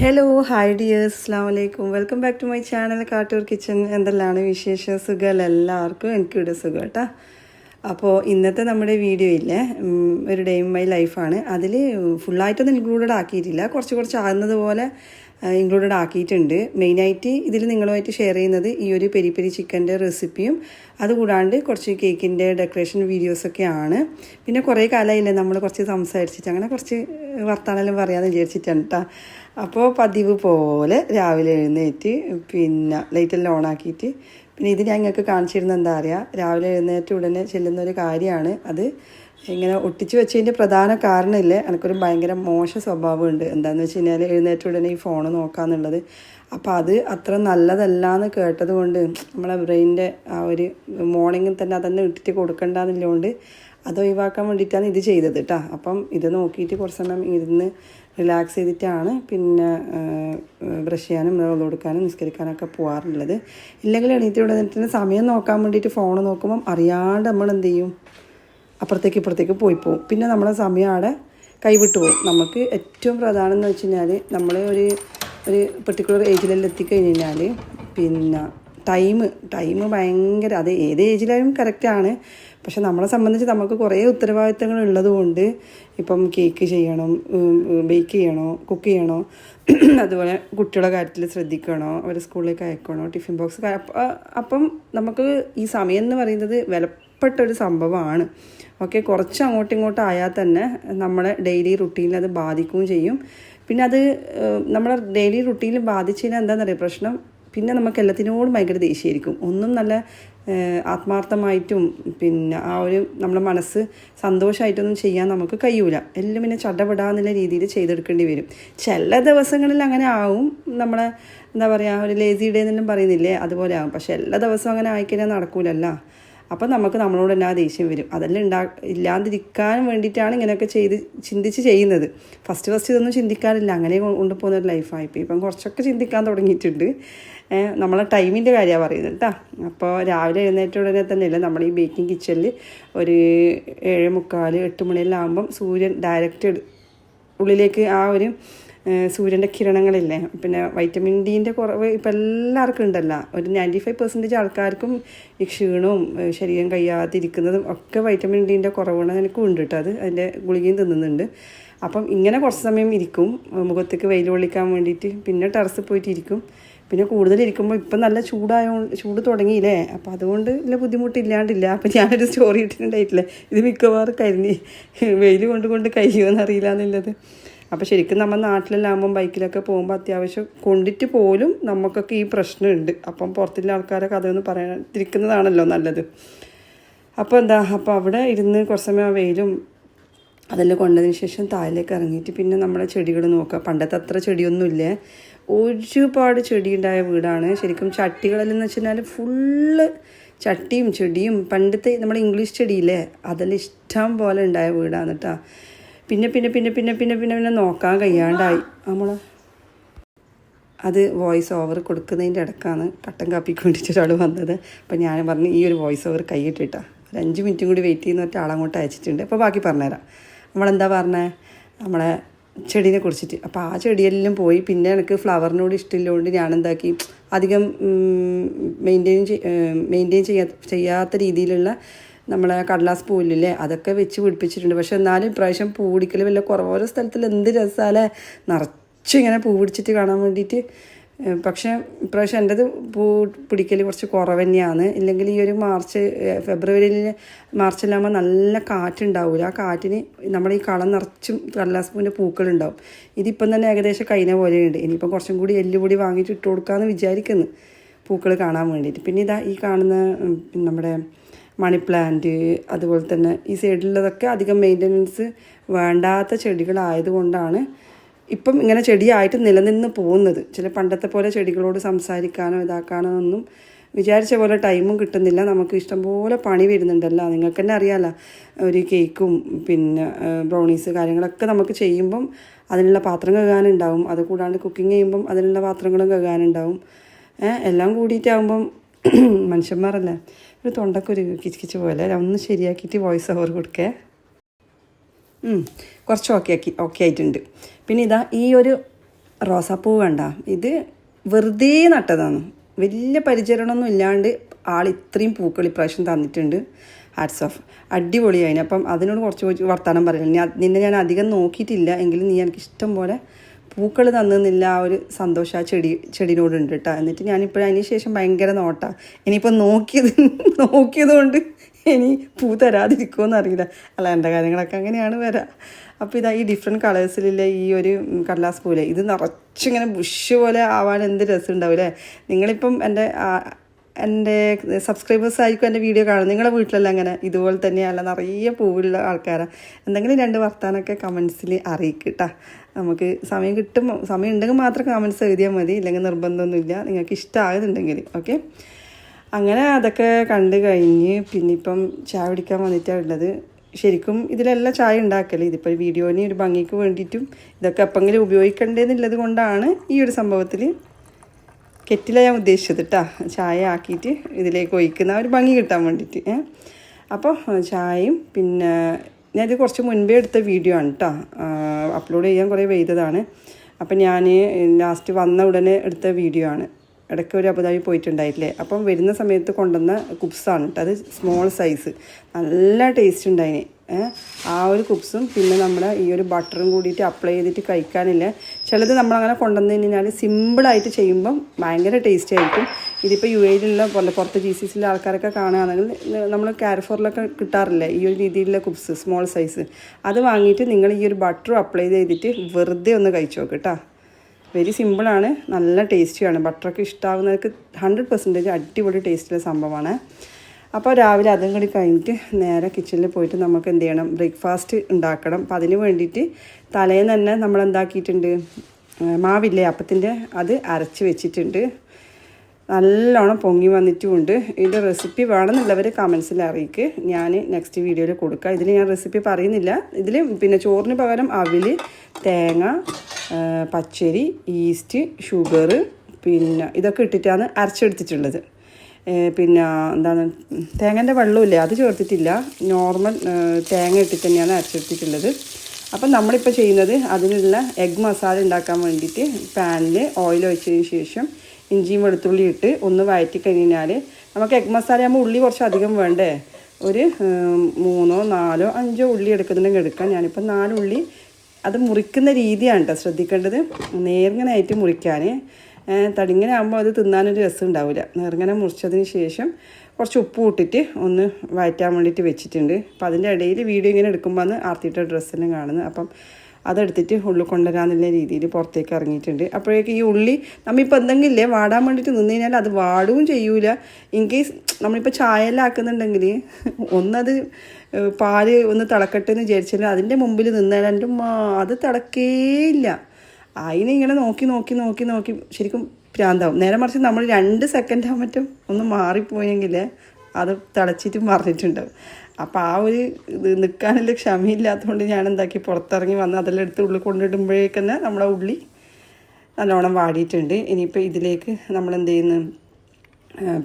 Hello hi dears അസ്സാം വലൈക്കും welcome back to my channel Kattoor kitchen എന്തെല്ലാണ് വിശേഷ? സുഖം എല്ലാവർക്കും എനിക്കിവിടെ സുഖം കേട്ടോ. അപ്പോൾ ഇന്നത്തെ നമ്മുടെ വീഡിയോ ഇല്ലേ? ഒരു ഡേ ഇൻ മൈ ലൈഫാണ് അതിൽ ഫുള്ളായിട്ടൊന്നും ഇൻക്ലൂഡഡ് ആക്കിയിട്ടില്ല. കുറച്ച് കുറച്ച് ആകുന്നത് പോലെ ഇൻക്ലൂഡഡ് ആക്കിയിട്ടുണ്ട്. മെയിനായിട്ട് ഇതിൽ നിങ്ങളുമായിട്ട് ഷെയർ ചെയ്യുന്നത് ഈ ഒരു പെരി പെരി ചിക്കന്റെ റെസിപ്പിയും അതുകൂടാണ്ട് കുറച്ച് കേക്കിന്റെ ഡെക്കറേഷൻ വീഡിയോസൊക്കെയാണ് പിന്നെ കുറേ കാലമായില്ലേ നമ്മൾ കുറച്ച് സംസാരിച്ചിട്ട്. അങ്ങനെ കുറച്ച് വർത്താനെല്ലാം പറയാമെന്ന് വിചാരിച്ചിട്ടാണ് കേട്ടോ അപ്പോൾ പതിവ് പോലെ രാവിലെ എഴുന്നേറ്റ് പിന്നെ ലൈറ്റെല്ലാം ഓണാക്കിയിട്ട് പിന്നെ ഇത് ഞാൻ നിങ്ങൾക്ക് കാണിച്ചിരുന്ന എന്താ പറയുക രാവിലെ എഴുന്നേറ്റ് ഉടനെ ചെല്ലുന്ന ഒരു കാര്യമാണ് അത് ഇങ്ങനെ ഒട്ടിച്ച് വെച്ചതിന്റെ പ്രധാന കാരണമില്ലേ? എനിക്കൊരു ഭയങ്കര മോശ സ്വഭാവമുണ്ട്. എന്താണെന്ന് വെച്ച് കഴിഞ്ഞാൽ എഴുന്നേറ്റ് ഉടനെ ഈ ഫോൺ നോക്കാന്നുള്ളത്. അപ്പോൾ അത് അത്ര നല്ലതല്ല എന്ന് കേട്ടത് കൊണ്ട് നമ്മളെ ബ്രെയിനിന്റെ ആ ഒരു മോർണിംഗിൽ തന്നെ അതന്നെ ഇട്ടിട്ട് കൊടുക്കണ്ടെന്നുള്ളതുകൊണ്ട് അത് ഒഴിവാക്കാൻ വേണ്ടിയിട്ടാണ് ഇത് ചെയ്തത് കേട്ടോ അപ്പം ഇത് നോക്കിയിട്ട് കുറച്ച് സമയം ഇരുന്ന് റിലാക്സ് ചെയ്തിട്ടാണ് പിന്നെ ബ്രഷ് ചെയ്യാനും വെള്ളം കൊടുക്കാനും നിസ്കരിക്കാനൊക്കെ പോകാറുള്ളത് ഇല്ലെങ്കിൽ എണീറ്റ് ഉടനെ സമയം നോക്കാൻ വേണ്ടിയിട്ട് ഫോൺ നോക്കുമ്പം അറിയാണ്ട് നമ്മൾ എന്ത് ചെയ്യും? അപ്പുറത്തേക്ക് ഇപ്പുറത്തേക്ക് പോയി പോകും പിന്നെ നമ്മളെ സമയം അവിടെ കൈവിട്ടു പോകും നമുക്ക് ഏറ്റവും പ്രധാനം എന്ന് വെച്ച് കഴിഞ്ഞാൽ നമ്മൾ ഒരു ഒരു പെർട്ടിക്കുലർ ഏജിലെല്ലാം എത്തിക്കഴിഞ്ഞ് കഴിഞ്ഞാൽ പിന്നെ ടൈം ടൈം ഭയങ്കര അത് ഏത് ഏജിലായാലും കറക്റ്റാണ് പക്ഷെ നമ്മളെ സംബന്ധിച്ച് നമുക്ക് കുറേ ഉത്തരവാദിത്തങ്ങൾ ഉള്ളതുകൊണ്ട് ഇപ്പം കേക്ക് ചെയ്യണം ബേക്ക് ചെയ്യണോ കുക്ക് ചെയ്യണോ അതുപോലെ കുട്ടികളുടെ കാര്യത്തിൽ ശ്രദ്ധിക്കണോ അവർ സ്കൂളിലേക്ക് അയക്കണോ ടിഫിൻ ബോക്സ് അപ്പം നമുക്ക് ഈ സമയം എന്ന് പറയുന്നത് വിലപ്പെട്ടൊരു സംഭവമാണ്. ഓക്കെ കുറച്ച് അങ്ങോട്ടും ഇങ്ങോട്ടും ആയാൽ തന്നെ നമ്മളെ ഡെയിലി റുട്ടീനിൽ അത് ബാധിക്കുകയും ചെയ്യും. പിന്നെ അത് നമ്മുടെ ഡെയിലി റുട്ടീനിൽ ബാധിച്ചതിന് എന്താണെന്നറിയാം പ്രശ്നം? പിന്നെ നമുക്ക് എല്ലാത്തിനോടും ഭയങ്കര ദേഷ്യമായിരിക്കും. ഒന്നും നല്ല ആത്മാർത്ഥമായിട്ടും പിന്നെ ആ ഒരു നമ്മുടെ മനസ്സ് സന്തോഷമായിട്ടൊന്നും ചെയ്യാൻ നമുക്ക് കഴിയൂല. എല്ലാം പിന്നെ ചടപെടാന്നുള്ള രീതിയിൽ ചെയ്തെടുക്കേണ്ടി വരും. ചില ദിവസങ്ങളിൽ അങ്ങനെ ആവും. നമ്മളെ എന്താ പറയുക ഒരു ലേസി ഡേ എന്നെല്ലാം പറയുന്നില്ലേ? അതുപോലെ ആവും. പക്ഷെ എല്ലാ ദിവസവും അങ്ങനെ ആയിക്കഴിഞ്ഞാൽ നടക്കൂലല്ലോ. അപ്പം നമുക്ക് നമ്മളോട് ആ ദേഷ്യം വരും. അതെല്ലാം ഉണ്ടാ ഇല്ലാതിരിക്കാൻ വേണ്ടിയിട്ടാണ് ഇങ്ങനെയൊക്കെ ചെയ്ത് ചിന്തിച്ച് ചെയ്യുന്നത്. ഫസ്റ്റ് ഫസ്റ്റ് ഇതൊന്നും ചിന്തിക്കാറില്ല. അങ്ങനെ കൊണ്ടുപോകുന്ന ഒരു ലൈഫായിപ്പോൾ ഇപ്പം കുറച്ചൊക്കെ ചിന്തിക്കാൻ തുടങ്ങിയിട്ടുണ്ട്. നമ്മളെ ടൈമിന്റെ കാര്യമാണ് പറയുന്നത് കേട്ടോ അപ്പോൾ രാവിലെ എഴുന്നേറ്റ ഉടനെ തന്നെയല്ല നമ്മൾ ഈ ബേക്കിംഗ് കിച്ചണിൽ ഒരു ഏഴ് മുക്കാൽ എട്ട് മണിയെല്ലാം ആകുമ്പം സൂര്യൻ ഡയറക്റ്റ് ഉള്ളിലേക്ക് ആ ഒരു സൂര്യന്റെ കിരണങ്ങളില്ലേ? പിന്നെ വൈറ്റമിൻ ഡീന്റെ കുറവ് ഇപ്പം എല്ലാവർക്കും ഉണ്ടല്ലോ. ഒരു നയന്റി ഫൈവ് പെർസെന്റേജ് ആൾക്കാർക്കും ഈ ക്ഷീണവും ശരീരം കഴിയാതിരിക്കുന്നതും ഒക്കെ വൈറ്റമിൻ ഡീന്റെ കുറവാണ് എനിക്കും ഉണ്ട് കേട്ടോ അത് അതിന്റെ ഗുളികയും തിന്നുന്നുണ്ട്. അപ്പം ഇങ്ങനെ കുറച്ച് സമയം ഇരിക്കും മുഖത്തേക്ക് വെയിൽ കൊള്ളിക്കാൻ വേണ്ടിയിട്ട്. പിന്നെ ടെറസിൽ പോയിട്ട് ഇരിക്കും. പിന്നെ കൂടുതൽ ഇരിക്കുമ്പോൾ ഇപ്പം നല്ല ചൂടായ ചൂട് തുടങ്ങിയില്ലേ? അപ്പോൾ അതുകൊണ്ട് ഇല്ല ബുദ്ധിമുട്ടില്ലാണ്ടില്ല. അപ്പം ഞാനൊരു സ്റ്റോറി ഇട്ടിട്ടുണ്ടായിട്ടില്ലേ? ഇത് മിക്കവാറും കരിഞ്ഞ് വെയിൽ കൊണ്ട് കൊണ്ട് കഴിയുമെന്ന് അറിയില്ല എന്നുള്ളത്. അപ്പോൾ ശരിക്കും നമ്മൾ നാട്ടിലെല്ലാം ആകുമ്പം ബൈക്കിലൊക്കെ പോകുമ്പോൾ അത്യാവശ്യം കൊണ്ടിട്ട് പോലും നമുക്കൊക്കെ ഈ പ്രശ്നമുണ്ട്. അപ്പം പുറത്തുള്ള ആൾക്കാരൊക്കെ അതൊന്ന് പറയാതിരിക്കുന്നതാണല്ലോ നല്ലത്. അപ്പോൾ എന്താ അപ്പോൾ അവിടെ ഇരുന്ന് കുറച്ച് സമയം വെയിലും അതെല്ലാം കൊണ്ടതിന് ശേഷം താഴേക്ക് ഇറങ്ങിയിട്ട് പിന്നെ നമ്മളെ ചെടികൾ നോക്കുക. പണ്ടത്തെ അത്ര ചെടിയൊന്നുമില്ലേ. ഒരുപാട് ചെടി ഉണ്ടായ വീടാണ്. ശരിക്കും ചട്ടികളെല്ലാം വെച്ചാൽ ഫുള്ള് ചട്ടിയും ചെടിയും പണ്ടത്തെ നമ്മുടെ ഇംഗ്ലീഷ് ചെടിയില്ലേ? അതെല്ലാം ഇഷ്ടം പോലെ ഉണ്ടായ വീടാണ് കേട്ടോ. പിന്നെ പിന്നെ പിന്നെ പിന്നെ പിന്നെ പിന്നെ പിന്നെ നോക്കാൻ കഴിയാണ്ടായി. നമ്മൾ അത് വോയിസ് ഓവർ കൊടുക്കുന്നതിന്റെ ഇടക്കാണ് കട്ടൻ കാപ്പിക്ക് വേണ്ടിയിട്ട് ഒരാൾ വന്നത്. അപ്പം ഞാൻ പറഞ്ഞു ഈ ഒരു വോയിസ് ഓവർ കൈയിട്ടിട്ടാ. ഒരു അഞ്ച് മിനിറ്റും കൂടി വെയിറ്റ് ചെയ്യുന്ന ഒറ്റ ആളങ്ങോട്ട് അയച്ചിട്ടുണ്ട്. അപ്പോൾ ബാക്കി പറഞ്ഞുതരാം. നമ്മളെന്താ പറഞ്ഞത് നമ്മളെ ചെടീനെ കുറിച്ചിട്ട്. അപ്പോൾ ആ ചെടിയെല്ലാം പോയി. പിന്നെ എനിക്ക് ഫ്ലവറിനോട് ഇഷ്ടമില്ലോണ്ട് ഞാൻ എന്താക്കി അധികം മെയിന്റെയിൻ മെയിന്റെയിൻ ചെയ്യാത്ത രീതിയിലുള്ള നമ്മളെ കടലാസ് പൂവില്ലേ അതൊക്കെ വെച്ച് പിടിപ്പിച്ചിട്ടുണ്ട്. പക്ഷെ എന്നാലും ഇപ്രാവശ്യം പൂ പിടിക്കൽ വല്ല കുറവ്. ഓരോ സ്ഥലത്തിൽ എന്ത് രസാലേ. നിറച്ച് ഇങ്ങനെ പൂ പിടിച്ചിട്ട് കാണാൻ വേണ്ടിയിട്ട്. പക്ഷേ ഇപ്രാവശ്യം എന്റെത് പൂ പിടിക്കൽ കുറച്ച് കുറവ് തന്നെയാണ് ഇല്ലെങ്കിൽ ഈ ഒരു മാർച്ച് ഫെബ്രുവരിയിൽ മാർച്ചിലാകുമ്പോൾ നല്ല കാറ്റുണ്ടാവില്ല ആ കാറ്റിന് നമ്മുടെ ഈ കളം നിറച്ചും കടലാസ് പൂവിന്റെ പൂക്കളുണ്ടാവും. ഇതിപ്പം തന്നെ ഏകദേശം കഴിഞ്ഞ പോലെയുണ്ട്. ഇനിയിപ്പം കുറച്ചും കൂടി എല്ലുപൊടി വാങ്ങിയിട്ട് ഇട്ട് കൊടുക്കാമെന്ന് വിചാരിക്കുന്നു പൂക്കൾ കാണാൻ വേണ്ടിയിട്ട്. പിന്നെ ഇതാ ഈ കാണുന്ന നമ്മുടെ മണി പ്ലാന്റ് അതുപോലെ തന്നെ ഈ സൈഡിലുള്ളതൊക്കെ അധികം മെയിന്റനൻസ് വേണ്ടാത്ത ചെടികളായതുകൊണ്ടാണ് ഇപ്പം ഇങ്ങനെ ചെടിയായിട്ട് നിലനിന്ന് പോകുന്നത്. ചില പണ്ടത്തെ പോലെ ചെടികളോട് സംസാരിക്കാനോ ഇതാക്കാനോ ഒന്നും വിചാരിച്ച പോലെ ടൈമും കിട്ടുന്നില്ല. നമുക്ക് ഇഷ്ടംപോലെ പണി വരുന്നുണ്ടല്ലോ. നിങ്ങൾക്ക് തന്നെ അറിയാമല്ലോ ഒരു കേക്കും പിന്നെ ബ്രൗണീസ് കാര്യങ്ങളൊക്കെ നമുക്ക് ചെയ്യുമ്പം അതിനുള്ള പാത്രം കഴുകാനുണ്ടാവും. അത് കൂടാണ്ട് കുക്കിംഗ് ചെയ്യുമ്പം അതിനുള്ള പാത്രങ്ങളും കഴുകാനുണ്ടാവും. എല്ലാം കൂടിയിട്ടാകുമ്പം മനുഷ്യന്മാരല്ലേ? ഒരു തൊണ്ടക്കൊരു കിച്ച് പോലെ. ഒന്ന് ശരിയാക്കിയിട്ട് വോയിസ് ഓവർ കൊടുക്കേ കുറച്ച് ഓക്കെ ആക്കി ഓക്കെ ആയിട്ടുണ്ട്. പിന്നെ ഇതാ ഈ ഒരു റോസാപ്പൂ വേണ്ട ഇത് വെറുതെ നട്ടതാണ്. വലിയ പരിചരണമൊന്നും ഇല്ലാണ്ട് ആൾ ഇത്രയും പൂക്കൾ ഇപ്രാവശ്യം തന്നിട്ടുണ്ട്. ഹാറ്റ്സ് ഓഫ് അടിപൊളിയായിന് അപ്പം അതിനോട് കുറച്ച് വർത്തമാനം പറയുന്നത് നിന്നെ ഞാൻ അധികം നോക്കിയിട്ടില്ല. എങ്കിലും നീ എനിക്ക് ഇഷ്ടം പോലെ പൂക്കൾ തന്നില്ല ആ ഒരു സന്തോഷം ആ ചെടി ചെടിനോടുണ്ട് കേട്ടോ എന്നിട്ട് ഞാനിപ്പോഴും അതിന് ശേഷം ഭയങ്കര നോട്ടാ. ഇനിയിപ്പോൾ നോക്കിയത് നോക്കിയത് കൊണ്ട് ഇനി പൂ തരാതിരിക്കുമെന്ന് അറിയില്ല. അല്ല എന്റെ കാര്യങ്ങളൊക്കെ അങ്ങനെയാണ് വരാം. അപ്പോൾ ഇതാ ഈ ഡിഫറെന്റ് കളേഴ്സിലുള്ള ഈ ഒരു കടലാസ് പൂവിലെ ഇത് നിറച്ചിങ്ങനെ ബുഷ് പോലെ ആവാൻ എന്ത് രസം ഉണ്ടാവില്ലേ നിങ്ങളിപ്പം എന്റെ എന്റെ സബ്സ്ക്രൈബേഴ്സ് ആയിരിക്കും എന്റെ വീഡിയോ കാണും നിങ്ങളുടെ വീട്ടിലെല്ലാം അങ്ങനെ ഇതുപോലെ തന്നെയല്ല നിറയെ പൂവുള്ള ആൾക്കാരാണ് എന്തെങ്കിലും രണ്ട് വർത്താനൊക്കെ കമൻസിൽ അറിയിക്കട്ടാ നമുക്ക് സമയം കിട്ടും സമയം ഉണ്ടെങ്കിൽ മാത്രം കമൻസ് എഴുതിയാൽ മതി. ഇല്ലെങ്കിൽ നിർബന്ധമൊന്നുമില്ല. നിങ്ങൾക്ക് ഇഷ്ടമാകുന്നുണ്ടെങ്കിൽ. ഓക്കെ അങ്ങനെ അതൊക്കെ കണ്ട് കഴിഞ്ഞ് പിന്നെ ഇപ്പം ചായ കുടിക്കാൻ വന്നിട്ടാണ് ഉള്ളത്. ശരിക്കും ഇതിലെല്ലാം ചായ ഉണ്ടാക്കൽ. ഇതിപ്പോൾ വീഡിയോന് ഒരു ഭംഗിക്ക് വേണ്ടിയിട്ടും ഇതൊക്കെ എപ്പെങ്കിലും ഉപയോഗിക്കണ്ടേന്നുള്ളത് കൊണ്ടാണ് ഈ ഒരു സംഭവത്തിൽ കെറ്റിലാണ് ഞാൻ ഉദ്ദേശിച്ചത് കേട്ടോ ചായ ആക്കിയിട്ട് ഇതിലേക്ക് ഒഴിക്കുന്ന ഒരു ഭംഗി കിട്ടാൻ വേണ്ടിയിട്ട്. അപ്പോൾ ചായയും പിന്നെ ഞാനിത് കുറച്ച് മുൻപേ എടുത്ത വീഡിയോ ആണ് കേട്ടോ അപ്ലോഡ് ചെയ്യാൻ കുറേ വൈകിയതാണ് അപ്പം ഞാൻ ലാസ്റ്റ് വന്ന ഉടനെ എടുത്ത വീഡിയോ ആണ്. ഇടയ്ക്ക് ഒരു അബുദാബി പോയിട്ടുണ്ടായിട്ടില്ലേ? അപ്പം വരുന്ന സമയത്ത് കൊണ്ടുവന്ന കുപ്സാണ് കേട്ടോ അത് സ്മോൾ സൈസ് നല്ല ടേസ്റ്റ് ഉണ്ടായിന്. ആ ഒരു കുപ്സും പിന്നെ നമ്മൾ ഈ ഒരു ബട്ടറും കൂടിയിട്ട് അപ്ലൈ ചെയ്തിട്ട് കഴിക്കാനില്ല. ചിലത് നമ്മളങ്ങനെ കൊണ്ടുവന്നു കഴിഞ്ഞാൽ സിമ്പിളായിട്ട് ചെയ്യുമ്പം ഭയങ്കര ടേസ്റ്റി ആയിരിക്കും. ഇതിപ്പോൾ യു എയിലുള്ള പോലെ പുറത്ത് ജി സി സിയിലെ ആൾക്കാരൊക്കെ കാണുകയാണെങ്കിൽ നമ്മൾ കാരഫോറിലൊക്കെ കിട്ടാറില്ലേ? ഈ ഒരു രീതിയിലുള്ള കുപ്സ് സ്മോൾ സൈസ് അത് വാങ്ങിയിട്ട് നിങ്ങൾ ഈ ഒരു ബട്ടറും അപ്ലൈ ചെയ്തിട്ട് വെറുതെ ഒന്ന് കഴിച്ചു നോക്ക് കേട്ടോ വെരി സിമ്പിളാണ് നല്ല ടേസ്റ്റിയാണ്. ബട്ടറൊക്കെ ഇഷ്ടമാവുന്നവർക്ക് ഹൺഡ്രഡ് പെർസെന്റേജ് അടിപൊളി ടേസ്റ്റുള്ള സംഭവമാണ്. അപ്പോൾ രാവിലെ അതും കൂടി കഴിഞ്ഞിട്ട് നേരെ കിച്ചണിൽ പോയിട്ട് നമുക്ക് എന്ത് ചെയ്യണം? ബ്രേക്ക്ഫാസ്റ്റ് ഉണ്ടാക്കണം. അപ്പം അതിന് വേണ്ടിയിട്ട് തലേന്ന് തന്നെ നമ്മൾ എന്താക്കിയിട്ടുണ്ട്? മാവില്ലേ അപ്പത്തിന്റെ അത് അരച്ച് വെച്ചിട്ടുണ്ട്. നല്ലോണം പൊങ്ങി വന്നിട്ടുമുണ്ട്. ഇതിന്റെ റെസിപ്പി വേണമെന്നുള്ളവർ കമൻസിൽ അറിയിക്ക്. ഞാൻ നെക്സ്റ്റ് വീഡിയോയിൽ കൊടുക്കുക ഇതിൽ ഞാൻ റെസിപ്പി പറയുന്നില്ല. ഇതിൽ പിന്നെ ചോറിന് പകരം അവിൽ തേങ്ങ പച്ചരി ഈസ്റ്റ് ഷുഗർ പിന്നെ ഇതൊക്കെ ഇട്ടിട്ടാണ് അരച്ചെടുത്തിട്ടുള്ളത്. പിന്നെ എന്താണ്? തേങ്ങന്റെ വെള്ളമില്ലേ? അത് ചേർത്തിട്ടില്ല. നോർമൽ തേങ്ങ ഇട്ടിട്ട് തന്നെയാണ് അരച്ചെടുത്തിട്ടുള്ളത്. അപ്പം നമ്മളിപ്പോൾ ചെയ്യുന്നത് അതിനുള്ള എഗ് മസാല ഉണ്ടാക്കാൻ വേണ്ടിയിട്ട് പാനിൽ ഓയിൽ ഒഴിച്ചതിന് ശേഷം ഇഞ്ചിയും വെളുത്തുള്ളി ഇട്ട് ഒന്ന് വഴറ്റി കഴിഞ്ഞാൽ നമുക്ക് എഗ് മസാല ആകുമ്പോൾ ഉള്ളി കുറച്ച് അധികം വേണ്ടേ? ഒരു മൂന്നോ നാലോ അഞ്ചോ ഉള്ളി എടുക്കുന്നുണ്ടെങ്കിൽ എടുക്കാം. ഞാനിപ്പോൾ നാല് ഉള്ളി അത് മുറിക്കുന്ന രീതിയാണ് കേട്ടോ ശ്രദ്ധിക്കേണ്ടത്. നേർങ്ങനായിട്ട് മുറിക്കാൻ തടിങ്ങനെ ആകുമ്പോൾ അത് തിന്നാനൊരു രസം ഉണ്ടാവില്ല നേർങ്ങനെ മുറിച്ചതിന് ശേഷം കുറച്ച് ഉപ്പ് ഇട്ടിട്ട് ഒന്ന് വഴറ്റാൻ വേണ്ടിയിട്ട് വെച്ചിട്ടുണ്ട്. അപ്പം അതിന്റെ ഇടയിൽ വീഡിയോ ഇങ്ങനെ എടുക്കുമ്പോൾ ആർത്തിയിട്ട ഡ്രസ്സിനും കാണുന്നത്. അപ്പം അതെടുത്തിട്ട് ഉള്ളി കൊണ്ടുവരാന്നുള്ള രീതിയിൽ പുറത്തേക്ക് ഇറങ്ങിയിട്ടുണ്ട്. അപ്പോഴേക്ക് ഈ ഉള്ളി നമ്മളിപ്പോൾ എന്തെങ്കിലും ഇല്ലേ വാടാൻ വേണ്ടിയിട്ട് നിന്ന് കഴിഞ്ഞാൽ അത് വാടുകയും ചെയ്യൂല. ഇൻ കേസ് നമ്മളിപ്പോൾ ചായയെല്ലാം ആക്കുന്നുണ്ടെങ്കിൽ ഒന്നത് പാൽ ഒന്ന് തിളക്കട്ടെ എന്ന് വിചാരിച്ചാൽ അതിന്റെ മുമ്പിൽ നിന്നാൽ എന്റെ അത് തിളക്കേയില്ല അതിനെ ഇങ്ങനെ നോക്കി നോക്കി നോക്കി നോക്കി ശരിക്കും പ്രാന്താവും നേരെ മറിച്ച് നമ്മൾ രണ്ട് സെക്കൻഡ് ആകുമ്പറ്റും ഒന്ന് മാറിപ്പോയെങ്കിൽ അത് തിളച്ചിട്ട് മറിഞ്ഞിട്ടുണ്ടാവും. അപ്പോൾ ആ ഒരു ഇത് നിൽക്കാനുള്ള ക്ഷമയില്ലാത്തതുകൊണ്ട് ഞാൻ എന്താക്കി പുറത്തിറങ്ങി വന്ന് അതെല്ലാം എടുത്ത് ഉള്ളിൽ കൊണ്ടിടുമ്പോഴേക്കന്നെ നമ്മുടെ ഉള്ളി നല്ലോണം വാടിയിട്ടുണ്ട്. ഇനിയിപ്പോൾ ഇതിലേക്ക് നമ്മൾ എന്ത് ചെയ്യുന്നു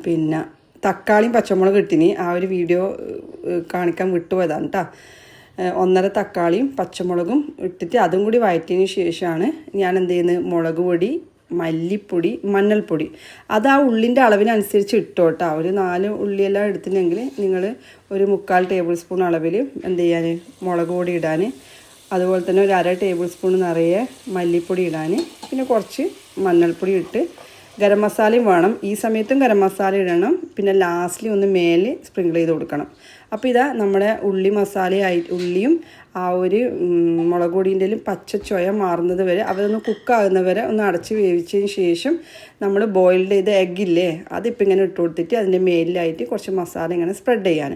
പിന്നെ തക്കാളിയും പച്ചമുളക് ഇട്ടിനി. ആ ഒരു വീഡിയോ കാണിക്കാൻ വിട്ടുപോയതാണ് കേട്ടോ ഒന്നര തക്കാളിയും പച്ചമുളകും ഇട്ടിട്ട് അതും കൂടി വഴറ്റിയതിന് ശേഷമാണ് ഞാൻ എന്ത് ചെയ്യുന്നത് മുളക് പൊടി മല്ലിപ്പൊടി മഞ്ഞൾപ്പൊടി. അത് ആ ഉള്ളിന്റെ അളവിനനുസരിച്ച് ഇട്ടോ കേട്ടോ ഒരു നാല് ഉള്ളിയെല്ലാം എടുത്തിട്ടുണ്ടെങ്കിൽ നിങ്ങൾ ഒരു മുക്കാൽ ടേബിൾ സ്പൂൺ അളവിൽ എന്ത് ചെയ്യാൻ മുളക് പൊടി ഇടാൻ അതുപോലെ തന്നെ ഒരു അര ടേബിൾ സ്പൂൺ നിറയെ മല്ലിപ്പൊടി ഇടാൻ പിന്നെ കുറച്ച് മഞ്ഞൾപ്പൊടി ഇട്ട് ഗരം മസാലയും വേണം. ഈ സമയത്തും ഗരം മസാല ഇടണം. പിന്നെ ലാസ്റ്റിൽ ഒന്ന് മേലെ സ്പ്രിങ്കിൾ ചെയ്ത് കൊടുക്കണം. അപ്പോൾ ഇതാ നമ്മുടെ ഉള്ളി മസാലയായി ഉള്ളിയും ആ ഒരു മുളക് പൊടിന്റെയും പച്ച ചൊയ മാറുന്നത് വരെ അവരൊന്ന് കുക്കാകുന്ന വരെ ഒന്ന് അടച്ച് വേവിച്ചതിന് ശേഷം നമ്മൾ ബോയിൽഡ് ചെയ്ത എഗ്ഗില്ലേ അതിപ്പോൾ ഇങ്ങനെ ഇട്ട് കൊടുത്തിട്ട് അതിന്റെ മേലിലായിട്ട് കുറച്ച് മസാല ഇങ്ങനെ സ്പ്രെഡ് ചെയ്യാൻ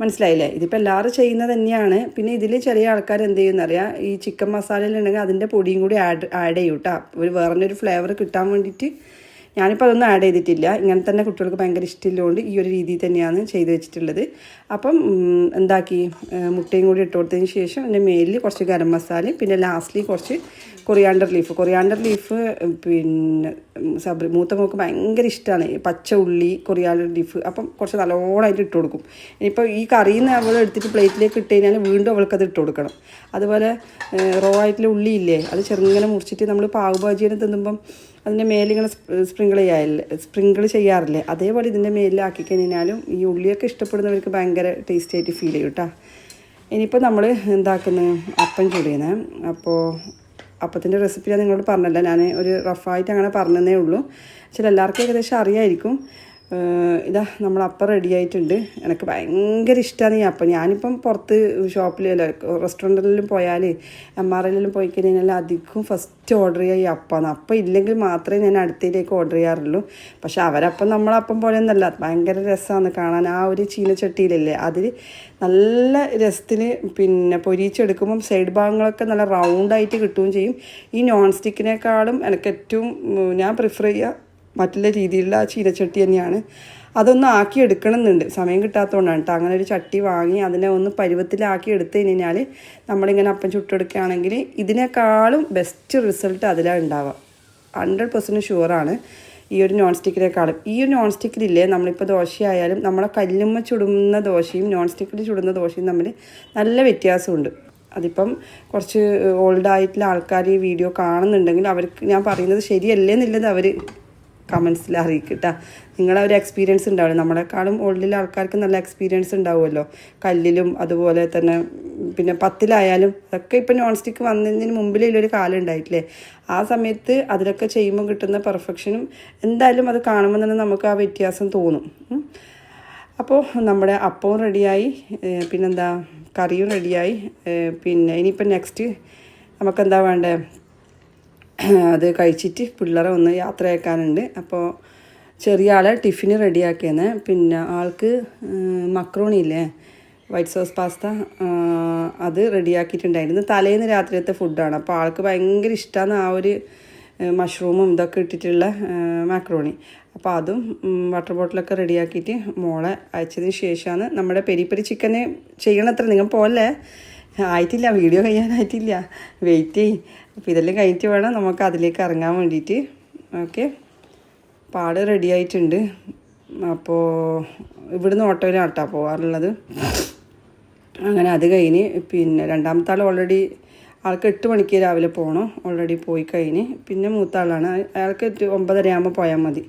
മനസ്സിലായില്ലേ? ഇതിപ്പോൾ എല്ലാവരും ചെയ്യുന്നത് തന്നെയാണ്. പിന്നെ ഇതിൽ ചെറിയ ആൾക്കാർ എന്ത് ചെയ്യുന്നറിയാം ഈ ചിക്കൻ മസാലയിലുണ്ടെങ്കിൽ അതിന്റെ പൊടിയും കൂടി ആഡ് ആഡ് ചെയ്യും കേട്ടോ ഒരു വേറൊരു ഫ്ലേവർ കിട്ടാൻ വേണ്ടിയിട്ട് ഞാനിപ്പോൾ അതൊന്നും ആഡ് ചെയ്തിട്ടില്ല. ഇങ്ങനെ തന്നെ കുട്ടികൾക്ക് ഭയങ്കര ഇഷ്ടമില്ലുകൊണ്ട് ഈ ഒരു രീതിയിൽ തന്നെയാണ് ചെയ്ത് വെച്ചിട്ടുള്ളത്. അപ്പം എന്താക്കി? മുട്ടയും കൂടി ഇട്ട് കൊടുത്തതിന് ശേഷം അതിന്റെ മേലിൽ കുറച്ച് ഗരം മസാലയും പിന്നെ ലാസ്റ്റ്ലി കുറച്ച് കൊറിയാണ്ടർ ലീഫ് കൊറിയാണ്ടർ ലീഫ് പിന്നെ സബ്രി മൂത്ത മോക്ക് ഭയങ്കര ഇഷ്ടമാണ് പച്ച ഉള്ളി കൊറിയാണ്ടർ ലീഫ് അപ്പം കുറച്ച് നല്ലോണമായിട്ട് ഇട്ട് കൊടുക്കും. ഇനിയിപ്പോൾ ഈ കറിയിൽ നിന്ന് അവൾ എടുത്തിട്ട് പ്ലേറ്റിലേക്ക് ഇട്ട് കഴിഞ്ഞാൽ വീണ്ടും അത് ഇട്ട് കൊടുക്കണം. അതുപോലെ റോ ആയിട്ടുള്ള ഉള്ളിയില്ലേ അത് ചെറുങ്ങനെ മുറിച്ചിട്ട് നമ്മൾ പാവ് ഭാജിയെ തിന്നുമ്പം അതിന്റെ മേലിങ്ങനെ സ്പ്രിങ്കിൾ ചെയ്യാറില്ല സ്പ്രിങ്കിൾ ചെയ്യാറില്ലേ. അതേപോലെ ഇതിന്റെ മേലിലാക്കി കഴിഞ്ഞാലും ഈ ഉള്ളിയൊക്കെ ഇഷ്ടപ്പെടുന്നവർക്ക് ഭയങ്കര ടേസ്റ്റി ആയിട്ട് ഫീൽ ചെയ്യും കേട്ടോ ഇനിയിപ്പോൾ നമ്മൾ എന്താക്കുന്നത് അപ്പം ചുടിയുന്നത് അപ്പോൾ അപ്പത്തിന്റെ റെസിപ്പി ഞാൻ നിങ്ങളോട് പറഞ്ഞല്ല. ഞാൻ ഒരു റഫായിട്ട് അങ്ങനെ പറഞ്ഞതേ ഉള്ളൂ. ചില എല്ലാവർക്കും ഏകദേശം അറിയായിരിക്കും. ഇതാ നമ്മൾ അപ്പം റെഡി ആയിട്ടുണ്ട്. എനിക്ക് ഭയങ്കര ഇഷ്ടമാണ് ഈ അപ്പം. ഞാനിപ്പം പുറത്ത് ഷോപ്പിൽ അല്ല റെസ്റ്റോറന്റിലും പോയാൽ എം ആർ എല്ലിലും പോയി കഴിഞ്ഞാൽ അധികം ഫസ്റ്റ് ഓർഡർ ചെയ്യുക ഈ അപ്പമാണ് അപ്പം ഇല്ലെങ്കിൽ മാത്രമേ ഞാൻ അടുത്തേക്ക് ഓർഡർ ചെയ്യാറുള്ളൂ. പക്ഷെ അവരപ്പം നമ്മളപ്പം പോലെ ഒന്നല്ല ഭയങ്കര രസമാണ് കാണാൻ. ആ ഒരു ചീനച്ചട്ടിയിലല്ലേ. അതിൽ നല്ല രസത്തിൽ പിന്നെ പൊരിച്ചെടുക്കുമ്പം സൈഡ് ഭാഗങ്ങളൊക്കെ നല്ല റൗണ്ടായിട്ട് കിട്ടുകയും ചെയ്യും. ഈ നോൺ സ്റ്റിക്കിനേക്കാളും എനിക്ക് ഏറ്റവും ഞാൻ പ്രിഫർ ചെയ്യുക മറ്റുള്ള രീതിയിലുള്ള ചീരച്ചട്ടി തന്നെയാണ്. അതൊന്ന് ആക്കി എടുക്കണം എന്നുണ്ട് സമയം കിട്ടാത്തതുകൊണ്ടാണ് കേട്ടോ അങ്ങനെ ഒരു ചട്ടി വാങ്ങി അതിനെ ഒന്ന് പരുവത്തിലാക്കി എടുത്തു കഴിഞ്ഞാൽ നമ്മളിങ്ങനെ അപ്പം ചുട്ടെടുക്കുകയാണെങ്കിൽ ഇതിനേക്കാളും ബെസ്റ്റ് റിസൾട്ട് അതിലാണ് ഉണ്ടാവുക. ഹൺഡ്രഡ് പെർസെന്റ് ഷുവറാണ് ഈ ഒരു നോൺ സ്റ്റിക്കിനേക്കാളും ഈ ഒരു നോൺ സ്റ്റിക്കിലില്ലേ നമ്മളിപ്പോൾ ദോശയായാലും നമ്മളെ കല്ലുമ്മ ചുടുന്ന ദോശയും നോൺ സ്റ്റിക്കിൽ ചുടുന്ന ദോശയും തമ്മിൽ നല്ല വ്യത്യാസമുണ്ട്. അതിപ്പം കുറച്ച് ഓൾഡ് ആയിട്ടുള്ള ആൾക്കാർ ഈ വീഡിയോ കാണുന്നുണ്ടെങ്കിൽ അവർക്ക് ഞാൻ പറയുന്നത് ശരിയല്ലേ എന്നുള്ളത് അവർ കമൻസിൽ അറിയിക്കട്ടെ. നിങ്ങളെ ഒരു എക്സ്പീരിയൻസ് ഉണ്ടാവില്ല? നമ്മളെക്കാളും ഓൾഡിലെ ആൾക്കാർക്ക് നല്ല എക്സ്പീരിയൻസ് ഉണ്ടാവുമല്ലോ. കല്ലിലും അതുപോലെ തന്നെ പിന്നെ പത്തിലായാലും അതൊക്കെ ഇപ്പം നോൺ സ്റ്റിക്ക് വന്നതിന് മുമ്പിലൊരു കാലം ഉണ്ടായിട്ടില്ലേ? ആ സമയത്ത് അതിലൊക്കെ ചെയ്യുമ്പോൾ കിട്ടുന്ന പെർഫെക്ഷനും എന്തായാലും അത് കാണുമ്പോൾ തന്നെ നമുക്ക് ആ വ്യത്യാസം തോന്നും. അപ്പോൾ നമ്മുടെ അപ്പവും റെഡിയായി പിന്നെന്താ? കറിയും റെഡിയായി പിന്നെ ഇനിയിപ്പം നെക്സ്റ്റ് നമുക്കെന്താ വേണ്ടേ? അത് കഴിച്ചിട്ട് പിള്ളേരെ ഒന്ന് യാത്രയാക്കാനുണ്ട് അപ്പോൾ ചെറിയ ആളെ ടിഫിന് റെഡിയാക്കിയെന്ന്. പിന്നെ ആൾക്ക് മക്രോണി ഇല്ലേ? വൈറ്റ് സോസ് പാസ്ത അത് റെഡിയാക്കിയിട്ടുണ്ടായിരുന്നു. തലേന്ന് രാത്രിയത്തെ ഫുഡാണ്. അപ്പോൾ ആൾക്ക് ഭയങ്കര ഇഷ്ടമാണ് ആ ഒരു മഷ്റൂമും ഇതൊക്കെ ഇട്ടിട്ടുള്ള മാക്രോണി. അപ്പോൾ അതും വാട്ടർ ബോട്ടിലൊക്കെ റെഡിയാക്കിയിട്ട് മോളെ അയച്ചതിന് ശേഷമാണ് നമ്മുടെ പെരി പെരി ചിക്കന് ചെയ്യണത്ര. നിങ്ങൾ പോലെ ആയിട്ടില്ല വീഡിയോ കഴിയാനായിട്ടില്ല. വെയിറ്റ് ചെയ്യും. അപ്പോൾ ഇതെല്ലാം കഴിഞ്ഞിട്ട് വേണം നമുക്ക് അതിലേക്ക് ഇറങ്ങാൻ വേണ്ടിയിട്ട്. ഓക്കെ പാട് റെഡി ആയിട്ടുണ്ട്. അപ്പോൾ ഇവിടുന്ന് ഓട്ടോയിലാണ് കേട്ടോ പോകാറുള്ളത് അങ്ങനെ അത് കഴിഞ്ഞ് പിന്നെ രണ്ടാമത്തെ ആൾ ഓൾറെഡി ആൾക്ക് എട്ട് മണിക്ക് രാവിലെ പോകണം ഓൾറെഡി പോയി കഴിഞ്ഞ് പിന്നെ മൂത്ത ആളാണ് അയാൾക്ക് ഒമ്പതര ആകുമ്പോൾ പോയാൽ മതി.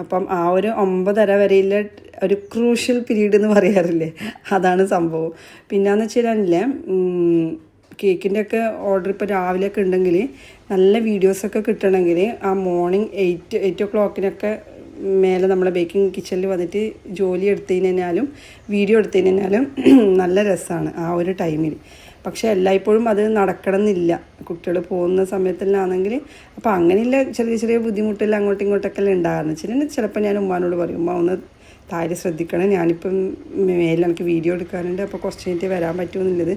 അപ്പം ആ ഒരു ഒമ്പതര വരെയുള്ള ഒരു ക്രൂഷ്യൽ പീരീഡ് എന്ന് പറയാറില്ലേ? അതാണ് സംഭവം. പിന്നെന്ന് വെച്ചാലേ കേക്കിന്റെ ഒക്കെ ഓർഡർ ഇപ്പോൾ രാവിലെ ഒക്കെ ഉണ്ടെങ്കിൽ നല്ല വീഡിയോസൊക്കെ കിട്ടണമെങ്കിൽ ആ മോർണിംഗ് എയ്റ്റ് എയ്റ്റ് ഒ ക്ലോക്കിനൊക്കെ മേലെ നമ്മളെ ബേക്കിംഗ് കിച്ചണിൽ വന്നിട്ട് ജോലി എടുത്തതിനാലും വീഡിയോ എടുത്തതിനാലും നല്ല രസമാണ് ആ ഒരു ടൈമിൽ പക്ഷേ എല്ലായ്പ്പോഴും അത് നടക്കണമെന്നില്ല. കുട്ടികൾ പോകുന്ന സമയത്തിലാണെങ്കിൽ അപ്പോൾ അങ്ങനെയുള്ള ചെറിയ ചെറിയ ബുദ്ധിമുട്ടെല്ലാം അങ്ങോട്ടും ഇങ്ങോട്ടൊക്കെ ഉണ്ടാകാറുണ്ട് വെച്ചിട്ടുണ്ടെങ്കിൽ ചിലപ്പോൾ ഞാൻ ഉമ്മാനോട് പറയും ഉമ്മ ഒന്ന് താഴെ ശ്രദ്ധിക്കണം. ഞാനിപ്പം മേലിൽ എനിക്ക് വീഡിയോ എടുക്കാനുണ്ട്. അപ്പോൾ കുറച്ച് കഴിഞ്ഞിട്ട് വരാൻ പറ്റുമെന്നുള്ളത്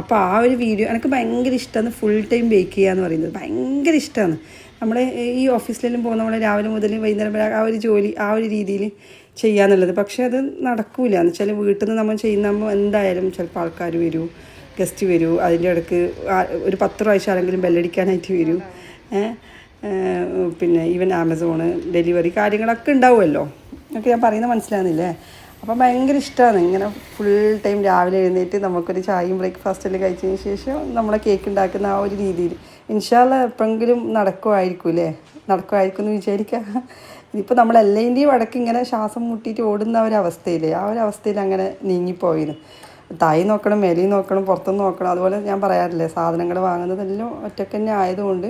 അപ്പോൾ ആ ഒരു വീഡിയോ എനിക്ക് ഭയങ്കര ഇഷ്ടമാണ്. ഫുൾ ടൈം ബേക്ക് ചെയ്യുക എന്ന് പറയുന്നത്. ഭയങ്കര ഇഷ്ടമാണ്. നമ്മൾ ഈ ഓഫീസിലെല്ലാം പോകുന്ന നമ്മൾ രാവിലെ മുതൽ വൈകുന്നേരം വരെ ആ ഒരു ജോലി ആ ഒരു രീതിയിൽ ചെയ്യാന്നുള്ളത്. പക്ഷേ അത് നടക്കൂല. എന്ന് വെച്ചാൽ വീട്ടിൽ നിന്ന് നമ്മൾ ചെയ്യുമ്പോൾ എന്തായാലും ചിലപ്പോൾ ആൾക്കാർ വരൂ ഗസ്റ്റ് വരൂ. അതിന്റെ ഇടയ്ക്ക് ഒരു പത്ത് പ്രാവശ്യം ആരെങ്കിലും ബെല്ലടിക്കാനായിട്ട് വരൂ. പിന്നെ ഈവൻ ആമസോണ് ഡെലിവറി കാര്യങ്ങളൊക്കെ ഉണ്ടാവുമല്ലോ. ഒക്കെ ഞാൻ പറയുന്നത് മനസ്സിലാകുന്നില്ലേ അപ്പം ഭയങ്കര ഇഷ്ടമാണ്. ഇങ്ങനെ ഫുൾ ടൈം രാവിലെ എഴുന്നേറ്റ് നമുക്കൊരു ചായയും ബ്രേക്ക്ഫാസ്റ്റെല്ലാം കഴിച്ചതിന് ശേഷം നമ്മളെ കേക്ക് ഉണ്ടാക്കുന്ന ആ ഒരു രീതിയിൽ. ഇൻഷാല്ല എപ്പോഴെങ്കിലും നടക്കുമായിരിക്കും അല്ലേ? നടക്കുമായിരിക്കും എന്ന് വിചാരിക്കാം. ഇതിപ്പോൾ നമ്മളെല്ലാതിന്റെയും വടക്ക് ഇങ്ങനെ ശ്വാസം മുട്ടിയിട്ട് ഓടുന്ന ഒരു അവസ്ഥയില്ലേ? ആ ഒരു അവസ്ഥയിൽ അങ്ങനെ നീങ്ങിപ്പോയിരുന്നു. തായി നോക്കണം മേലെയും നോക്കണം പുറത്തുനിന്ന് നോക്കണം. അതുപോലെ ഞാൻ പറയാറില്ലേ സാധനങ്ങൾ വാങ്ങുന്നതെല്ലാം ഒറ്റക്കന്നെ ആയതുകൊണ്ട്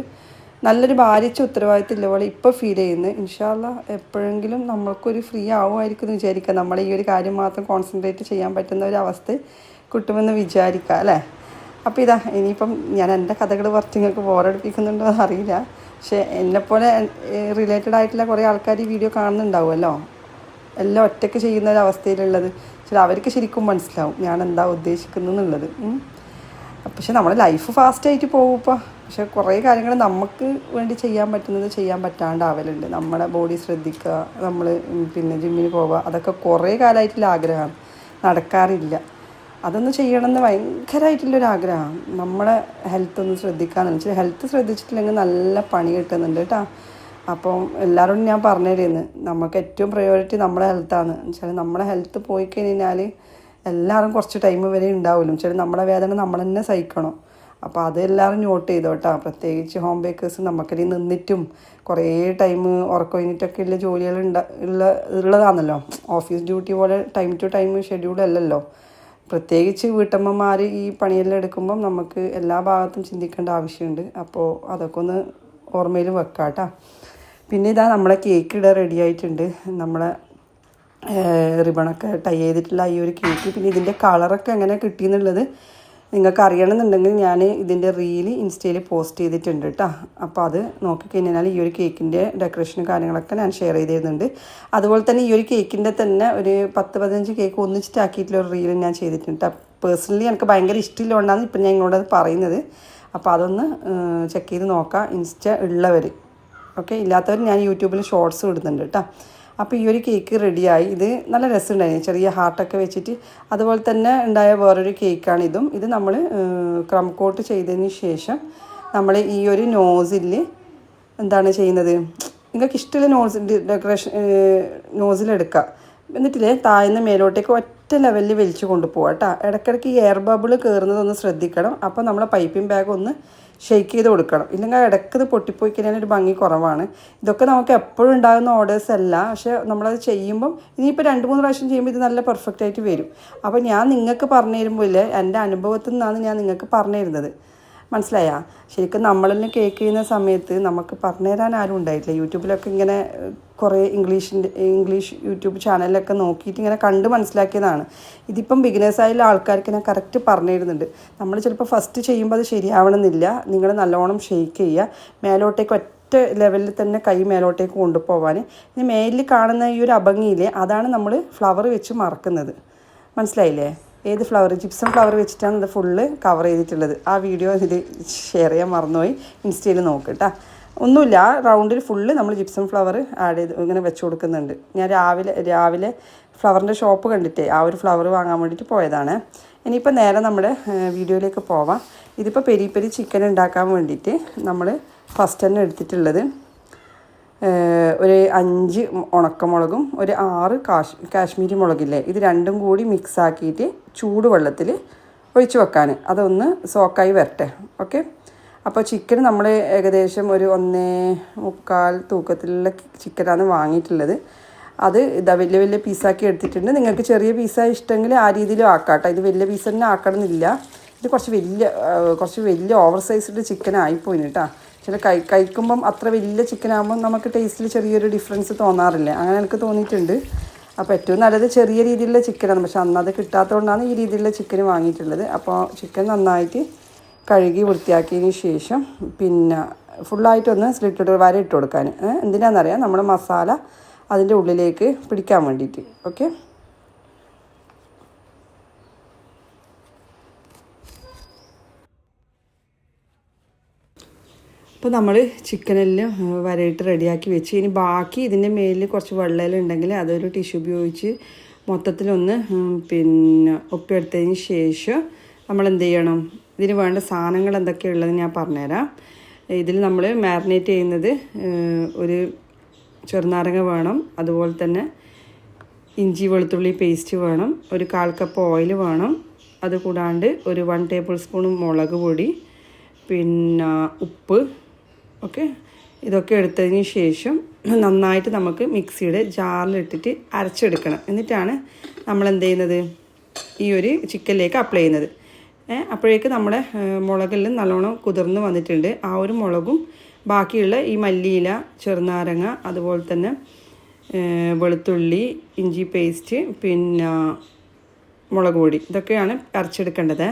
നല്ലൊരു ഭാരിച്ച ഉത്തരവാദിത്തമില്ല. പോലെ ഇപ്പോൾ ഫീൽ ചെയ്യുന്നത് ഇൻഷാല്ല എപ്പോഴെങ്കിലും നമ്മൾക്കൊരു ഫ്രീ ആവുമായിരിക്കും എന്ന് വിചാരിക്കുക. നമ്മളെ ഈ ഒരു കാര്യം മാത്രം കോൺസെൻട്രേറ്റ് ചെയ്യാൻ പറ്റുന്ന ഒരു അവസ്ഥ കിട്ടുമെന്ന് വിചാരിക്കുക അല്ലേ? അപ്പോൾ ഇതാ ഇനിയിപ്പം ഞാൻ എന്റെ കഥകൾ കുറച്ച് നിങ്ങൾക്ക് ബോറടിപ്പിക്കുന്നുണ്ടോ അറിയില്ല. പക്ഷേ എന്നെപ്പോലെ റിലേറ്റഡ് ആയിട്ടുള്ള കുറേ ആൾക്കാർ ഈ വീഡിയോ കാണുന്നുണ്ടാവുമല്ലോ? എല്ലാം ഒറ്റയ്ക്ക് ചെയ്യുന്ന ഒരു അവസ്ഥയിലുള്ളത്. ചില അവർക്ക് ശരിക്കും മനസ്സിലാവും ഞാൻ എന്താ ഉദ്ദേശിക്കുന്നത് എന്നുള്ളത്. പക്ഷെ നമ്മുടെ ലൈഫ് ഫാസ്റ്റായിട്ട് പോകും ഇപ്പോൾ പക്ഷെ കുറേ കാര്യങ്ങൾ നമുക്ക് വേണ്ടി ചെയ്യാൻ പറ്റുന്നത് ചെയ്യാൻ പറ്റാണ്ടാവലുണ്ട്. നമ്മളെ ബോഡി ശ്രദ്ധിക്കുക നമ്മൾ പിന്നെ ജിമ്മിന് പോവുക അതൊക്കെ കുറേ കാലമായിട്ടുള്ള ആഗ്രഹമാണ്. നടക്കാറില്ല. അതൊന്ന് ചെയ്യണമെന്ന് ഭയങ്കരമായിട്ടുള്ളൊരു ആഗ്രഹമാണ് നമ്മളെ ഹെൽത്ത് ഒന്ന് ശ്രദ്ധിക്കാന്ന് വെച്ചാൽ ഹെൽത്ത് ശ്രദ്ധിച്ചിട്ടില്ലെങ്കിൽ നല്ല പണി കിട്ടുന്നുണ്ട് കേട്ടോ. അപ്പം എല്ലാവരോടും ഞാൻ പറഞ്ഞിരുന്നു നമുക്ക് ഏറ്റവും പ്രയോറിറ്റി നമ്മുടെ ഹെൽത്താണ് വെച്ചാൽ നമ്മുടെ ഹെൽത്ത് പോയി കഴിഞ്ഞാൽ എല്ലാവരും കുറച്ച് ടൈം വരെ ഉണ്ടാവില്ല വെച്ചാൽ നമ്മുടെ വേദന നമ്മൾ തന്നെ സഹിക്കണം. അപ്പോൾ അതെല്ലാവരും നോട്ട് ചെയ്തോട്ടാ പ്രത്യേകിച്ച് ഹോം ബേക്കേഴ്സ് നമുക്കിൽ നിന്നിട്ടും കുറേ ടൈം ഉറക്കം കഴിഞ്ഞിട്ടൊക്കെ ഉള്ള ജോലികൾ ഉണ്ട ഉള്ള ഉള്ളതാണല്ലോ ഓഫീസ് ഡ്യൂട്ടി പോലെ ടൈം ടു ടൈം ഷെഡ്യൂൾ അല്ലല്ലോ. പ്രത്യേകിച്ച് വീട്ടമ്മമാർ ഈ പണിയെല്ലാം എടുക്കുമ്പം നമുക്ക് എല്ലാ ഭാഗത്തും ചിന്തിക്കേണ്ട ആവശ്യമുണ്ട് അപ്പോൾ അതൊക്കെ ഒന്ന് ഓർമ്മയിൽ വെക്കാം കേട്ടോ പിന്നെ ഇതാ നമ്മളെ കേക്ക് ഇടാൻ റെഡി ആയിട്ടുണ്ട്. നമ്മളെ റിബണൊക്കെ ടൈ ചെയ്തിട്ടുള്ള ഈ ഒരു കേക്ക് പിന്നെ ഇതിന്റെ കളറൊക്കെ എങ്ങനെ കിട്ടിയെന്നുള്ളത് നിങ്ങൾക്ക് അറിയണമെന്നുണ്ടെങ്കിൽ ഞാൻ ഇതിന്റെ റീൽ ഇൻസ്റ്റയിൽ പോസ്റ്റ് ചെയ്തിട്ടുണ്ട് കേട്ടോ അപ്പോൾ അത് നോക്കിക്കഴിഞ്ഞാൽ ഈ ഒരു കേക്കിന്റെ ഡെക്കറേഷനും കാര്യങ്ങളൊക്കെ ഞാൻ ഷെയർ ചെയ്തിരുന്നുണ്ട്. അതുപോലെ തന്നെ ഈ ഒരു കേക്കിന്റെ തന്നെ ഒരു പത്ത് പതിനഞ്ച് കേക്ക് ഒന്നിച്ചിട്ടാക്കിയിട്ടുള്ള ഒരു റീലും ഞാൻ ചെയ്തിട്ടുണ്ട് പേഴ്സണലി എനിക്ക് ഭയങ്കര ഇഷ്ടമില്ലോണ്ടാണ് ഇപ്പം ഞാൻ ഇങ്ങോട്ട് അത് പറയുന്നത്. അപ്പോൾ അതൊന്ന് ചെക്ക് ചെയ്ത് നോക്കാം ഇൻസ്റ്റ ഉള്ളവർ. ഓക്കെ? ഇല്ലാത്തവർ ഞാൻ യൂട്യൂബിൽ ഷോർട്സ് ഇടുന്നുണ്ട് കേട്ടോ അപ്പോൾ ഈ ഒരു കേക്ക് റെഡിയായി ഇത് നല്ല രസമുണ്ടായിരുന്നു. ചെറിയ ഹാർട്ടൊക്കെ വെച്ചിട്ട്. അതുപോലെ തന്നെ ഉണ്ടായ വേറൊരു കേക്കാണ് ഇതും. നമ്മൾ ക്രം കോട്ട് ചെയ്തതിന് ശേഷം നമ്മൾ ഈ ഒരു നോസിൽ എന്താണ് ചെയ്യുന്നത്? നിങ്ങൾക്ക് ഇഷ്ടമുള്ള നോസ് ഡെക്കറേഷൻ നോസിലെടുക്കുക എന്നിട്ടില്ലേ താഴ്ന്ന മേലോട്ടേക്ക് ഒറ്റ ലെവലിൽ വലിച്ചു കൊണ്ടുപോകാം കേട്ടോ ഇടയ്ക്കിടയ്ക്ക് ഈ എയർ ബബിൾ കയറുന്നതൊന്ന് ശ്രദ്ധിക്കണം. അപ്പോൾ നമ്മളെ പൈപ്പിംഗ് ബാഗ് ഒന്ന് ഷെയ്ക്ക് ചെയ്ത് കൊടുക്കണം. ഇല്ലെങ്കിൽ ഇടയ്ക്ക് ഇത് പൊട്ടിപ്പോയി കഴിഞ്ഞാൽ ഒരു ഭംഗി കുറവാണ്. ഇതൊക്കെ നമുക്ക് എപ്പോഴും ഉണ്ടാകുന്ന ഓർഡേഴ്സ് അല്ല. പക്ഷേ നമ്മളത് ചെയ്യുമ്പം ഇനിയിപ്പോൾ രണ്ട് മൂന്ന് പ്രാവശ്യം ചെയ്യുമ്പോൾ ഇത് നല്ല പെർഫെക്റ്റ് ആയിട്ട് വരും. അപ്പോൾ ഞാൻ നിങ്ങൾക്ക് പറഞ്ഞു തരുമ്പോൾ എന്റെ അനുഭവത്തിൽ നിന്നാണ് ഞാൻ നിങ്ങൾക്ക് പറഞ്ഞു തരുന്നത് മനസ്സിലായ? ശരിക്കും നമ്മൾ തന്നെ കേക്ക് ചെയ്യുന്ന സമയത്ത് നമുക്ക് പറഞ്ഞു തരാൻ ആരും ഉണ്ടായിട്ടില്ല. യൂട്യൂബിലൊക്കെ ഇങ്ങനെ കുറേ ഇംഗ്ലീഷിന്റെ ഇംഗ്ലീഷ് യൂട്യൂബ് ചാനലിലൊക്കെ നോക്കിയിട്ട് ഇങ്ങനെ കണ്ട് മനസ്സിലാക്കിയതാണ്. ഇതിപ്പം ബിഗിനേഴ്സായുള്ള ആൾക്കാർക്ക് ഞാൻ കറക്റ്റ് പറഞ്ഞു തരുന്നുണ്ട് നമ്മൾ ചിലപ്പോൾ ഫസ്റ്റ് ചെയ്യുമ്പോൾ അത് ശരിയാവണമെന്നില്ല. നിങ്ങൾ നല്ലോണം ഷെയ്ക്ക് ചെയ്യുക. മേലോട്ടേക്ക് ഒറ്റ ലെവലിൽ തന്നെ കൈ മേലോട്ടേക്ക് കൊണ്ടുപോകാൻ ഇനി മേലിൽ കാണുന്ന ഈ ഒരു അഭംഗിയിലെ അതാണ് നമ്മൾ ഫ്ലവർ വെച്ച് മറക്കുന്നത്. മനസ്സിലായില്ലേ? ഏത് ഫ്ലവർ ജിപ്സം ഫ്ലവർ വെച്ചിട്ടാണ് ഇത് ഫുള്ള് കവർ ചെയ്തിട്ടുള്ളത്. ആ വീഡിയോ ഇത് ഷെയർ ചെയ്യാൻ മറന്നുപോയി. ഇൻസ്റ്റയിൽ നോക്ക് കേട്ടോ ഒന്നുമില്ല റൗണ്ടിൽ ഫുള്ള് നമ്മൾ ജിപ്സം ഫ്ലവർ ആഡ് ചെയ്ത് ഇങ്ങനെ വെച്ച് കൊടുക്കുന്നുണ്ട്. ഞാൻ രാവിലെ രാവിലെ ഫ്ലവറിന്റെ ഷോപ്പ് കണ്ടിട്ടേ ആ ഒരു ഫ്ലവർ വാങ്ങാൻ വേണ്ടിയിട്ട് പോയതാണ്. ഇനിയിപ്പോൾ നേരെ നമ്മുടെ വീഡിയോയിലേക്ക് പോവാം. ഇതിപ്പോൾ പെരി പെരി ചിക്കൻ ഉണ്ടാക്കാൻ വേണ്ടിയിട്ട് നമ്മൾ ഫസ്റ്റ് തന്നെ എടുത്തിട്ടുള്ളത്. ഒരു അഞ്ച് ഉണക്കമുളകും ഒരു ആറ് കാശ് കാശ്മീരി മുളകില്ലേ? ഇത് രണ്ടും കൂടി മിക്സാക്കിയിട്ട് ചൂടുവെള്ളത്തിൽ ഒഴിച്ച് വെക്കാൻ അതൊന്ന് സോക്കായി വരട്ടെ. ഓക്കെ അപ്പോൾ ചിക്കൻ നമ്മൾ ഏകദേശം ഒരു ഒന്നേ മുക്കാൽ തൂക്കത്തിലുള്ള ചിക്കനാണ് വാങ്ങിയിട്ടുള്ളത്. അത് ഇതാ വലിയ വലിയ പീസാക്കി എടുത്തിട്ടുണ്ട്. നിങ്ങൾക്ക് ചെറിയ പീസ ഇഷ്ടമെങ്കിൽ ആ രീതിയിലും ആക്കാം ഇത് വലിയ പീസ് തന്നെ ആക്കണമെന്നില്ല. ഇത് കുറച്ച് വലിയ കുറച്ച് വലിയ ഓവർ സൈസ്ഡ് ചിക്കൻ ആയിപ്പോയിന് കേട്ടോ ചില കൈ കഴിക്കുമ്പം അത്ര വലിയ ചിക്കൻ ആകുമ്പം നമുക്ക് ടേസ്റ്റിൽ ചെറിയൊരു ഡിഫറൻസ് തോന്നാറില്ല. അങ്ങനെ എനിക്ക് തോന്നിയിട്ടുണ്ട്. അപ്പോൾ ഏറ്റവും നല്ലത് ചെറിയ രീതിയിലുള്ള ചിക്കനാണ് പക്ഷെ അന്ന് അത് കിട്ടാത്തതുകൊണ്ടാണ് ഈ രീതിയിലുള്ള ചിക്കൻ വാങ്ങിയിട്ടുള്ളത്. അപ്പോൾ ചിക്കൻ നന്നായിട്ട് കഴുകി വൃത്തിയാക്കിയതിന് ശേഷം പിന്നെ ഫുള്ളായിട്ടൊന്ന് സ്ലിറ്റിട്ട് വര ഇട്ട് കൊടുക്കാൻ. എന്തിനാണെന്നറിയാം നമ്മുടെ മസാല അതിന്റെ ഉള്ളിലേക്ക് പിടിക്കാൻ വേണ്ടിയിട്ട്. ഓക്കെ അപ്പോൾ നമ്മൾ ചിക്കനെല്ലാം വരയിട്ട് റെഡിയാക്കി വെച്ച്. ഇനി ബാക്കി ഇതിന്റെ മേലിൽ കുറച്ച് വെള്ളമെല്ലാം ഉണ്ടെങ്കിൽ അതൊരു ടിഷ്യൂ ഉപയോഗിച്ച് മൊത്തത്തിലൊന്ന് പിന്നെ ഒപ്പിയെടുത്തതിന് ശേഷം നമ്മൾ എന്ത് ചെയ്യണം? ഇതിന് വേണ്ട സാധനങ്ങൾ എന്തൊക്കെയുള്ളത് ഞാൻ പറഞ്ഞുതരാം. ഇതിൽ നമ്മൾ മാരിനേറ്റ് ചെയ്യുന്നത് ഒരു ചെറുനാരങ്ങ വേണം. അതുപോലെ തന്നെ ഇഞ്ചി വെളുത്തുള്ളി പേസ്റ്റ് വേണം. ഒരു കാൽ കപ്പ് ഓയിൽ വേണം. അതുകൂടാണ്ട് ഒരു വൺ ടേബിൾ സ്പൂൺ മുളക് പൊടി പിന്നെ ഉപ്പ് ഓക്കെ? ഇതൊക്കെ എടുത്തതിന് ശേഷം നന്നായിട്ട് നമുക്ക് മിക്സിയുടെ ജാറിലിട്ടിട്ട് അരച്ചെടുക്കണം. എന്നിട്ടാണ് നമ്മൾ എന്ത് ചെയ്യുന്നത്? ഈ ഒരു ചിക്കനിലേക്ക് അപ്ലൈ ചെയ്യുന്നത്. അപ്പോഴേക്ക് നമ്മുടെ മുളകെല്ലാം നല്ലോണം കുതിർന്ന് വന്നിട്ടുണ്ട്. ആ ഒരു മുളകും ബാക്കിയുള്ള ഈ മല്ലിയില ചെറുനാരങ്ങ അതുപോലെ തന്നെ വെളുത്തുള്ളി ഇഞ്ചി പേസ്റ്റ് പിന്നെ മുളക് പൊടി ഇതൊക്കെയാണ് അരച്ചെടുക്കേണ്ടത്.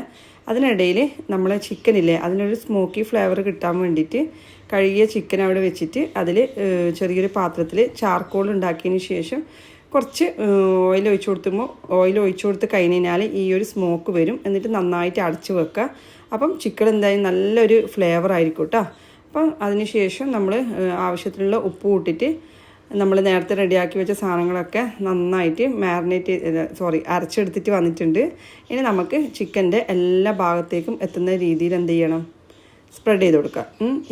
അതിനിടയിൽ നമ്മൾ ചിക്കനില്ലേ അതിനൊരു സ്മോക്കി ഫ്ലേവർ കിട്ടാൻ വേണ്ടിയിട്ട് കഴുകിയ ചിക്കൻ അവിടെ വെച്ചിട്ട് അതിൽ ചെറിയൊരു പാത്രത്തിൽ ചാർക്കോൾ ഉണ്ടാക്കിയതിന് ശേഷം കുറച്ച് ഓയിൽ ഒഴിച്ചു കൊടുത്തുമ്പോൾ ഓയിൽ ഒഴിച്ചു കൊടുത്ത് കഴിഞ്ഞാൽ ഈ ഒരു സ്മോക്ക് വരും. എന്നിട്ട് നന്നായിട്ട് അടച്ച് വെക്കുക. അപ്പം ചിക്കൻ എന്തായാലും നല്ലൊരു ഫ്ലേവർ ആയിരിക്കും കേട്ടോ അപ്പം അതിനുശേഷം നമ്മൾ ആവശ്യത്തിനുള്ള ഉപ്പ് കൂട്ടിയിട്ട് നമ്മൾ നേരത്തെ റെഡിയാക്കി വെച്ച സാധനങ്ങളൊക്കെ നന്നായിട്ട് മാരിനേറ്റ് സോറി അരച്ചെടുത്തിട്ട് വന്നിട്ടുണ്ട്. ഇനി നമുക്ക് ചിക്കന്റെ എല്ലാ ഭാഗത്തേക്കും എത്തുന്ന രീതിയിൽ എന്ത് ചെയ്യണം? സ്പ്രെഡ് ചെയ്ത് കൊടുക്കുക.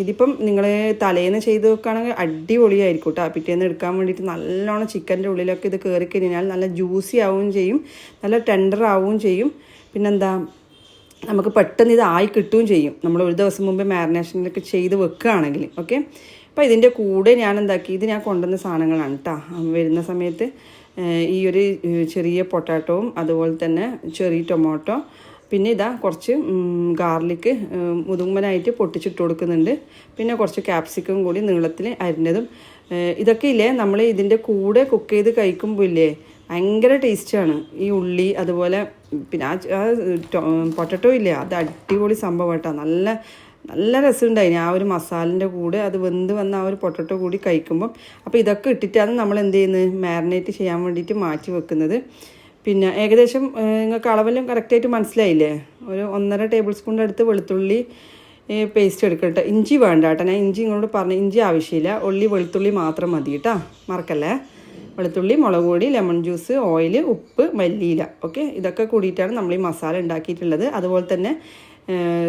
ഇതിപ്പം നിങ്ങൾ തലേന്ന് ചെയ്ത് വെക്കുകയാണെങ്കിൽ അടിപൊളിയായിരിക്കും കേട്ടോ പിറ്റേന്ന് എടുക്കാൻ വേണ്ടിയിട്ട് നല്ലോണം ചിക്കന്റെ ഉള്ളിലൊക്കെ ഇത് കയറി കഴിഞ്ഞാൽ നല്ല ജ്യൂസി ആവുകയും ചെയ്യും. നല്ല ടെൻഡർ ആവുകയും ചെയ്യും. പിന്നെന്താ നമുക്ക് പെട്ടെന്ന് ഇത് ആയി കിട്ടുകയും ചെയ്യും. നമ്മൾ ഒരു ദിവസം മുമ്പ് മാരിനേഷനിലൊക്കെ ചെയ്ത് വെക്കുകയാണെങ്കിൽ ഓക്കെ അപ്പോൾ ഇതിന്റെ കൂടെ ഞാൻ എന്താക്കി ഇത് ഞാൻ കൊണ്ടുവന്ന സാധനങ്ങളാണ് കേട്ടോ വരുന്ന സമയത്ത് ഈ ഒരു ചെറിയ പൊട്ടാറ്റോവും അതുപോലെ തന്നെ ചെറിയ ടൊമാറ്റോ പിന്നെ ഇതാ കുറച്ച് ഗാർലിക്ക് മുതുമ്പനായിട്ട് പൊട്ടിച്ചിട്ട് കൊടുക്കുന്നുണ്ട്. പിന്നെ കുറച്ച് ക്യാപ്സിക്കം കൂടി നീളത്തിൽ അരിഞ്ഞതും ഇതൊക്കെ ഇല്ലേ? നമ്മൾ ഇതിന്റെ കൂടെ കുക്ക് ചെയ്ത് കഴിക്കുമ്പോൾ ഇല്ലേ ഭയങ്കര ടേസ്റ്റാണ് ഈ ഉള്ളി അതുപോലെ പിന്നെ ആ പൊട്ടറ്റോ ഇല്ലേ അത് അടിപൊളി സംഭവം കേട്ടോ നല്ല നല്ല രസമുണ്ടായിന് ആ ഒരു മസാലിന്റെ കൂടെ അത് വെന്ത് വന്ന ആ ഒരു പൊട്ടറ്റോ കൂടി കഴിക്കുമ്പം. അപ്പോൾ ഇതൊക്കെ ഇട്ടിട്ടാണ് നമ്മൾ എന്ത് ചെയ്യുന്നത്? മാരിനേറ്റ് ചെയ്യാൻ വേണ്ടിയിട്ട് മാറ്റി വെക്കുന്നത്. പിന്നെ ഏകദേശം നിങ്ങൾക്ക് അളവെല്ലാം കറക്റ്റായിട്ട് മനസ്സിലായില്ലേ? ഒരു ഒന്നര ടേബിൾ സ്പൂണിന്റെ അടുത്ത് വെളുത്തുള്ളി പേസ്റ്റ് എടുക്കട്ടെ. ഇഞ്ചി വേണ്ട കേട്ടോ. ഞാൻ ഇഞ്ചി ഇങ്ങോട്ട് പറഞ്ഞു ഇഞ്ചി ആവശ്യമില്ല. ഉള്ളി വെളുത്തുള്ളി മാത്രം മതി കേട്ടോ. മറക്കല്ലേ? വെളുത്തുള്ളി മുളക് പൊടി ലെമൺ ജ്യൂസ് ഓയിൽ ഉപ്പ് മല്ലിയില. ഓക്കെ ഇതൊക്കെ കൂടിയിട്ടാണ് നമ്മൾ ഈ മസാല ഉണ്ടാക്കിയിട്ടുള്ളത്. അതുപോലെ തന്നെ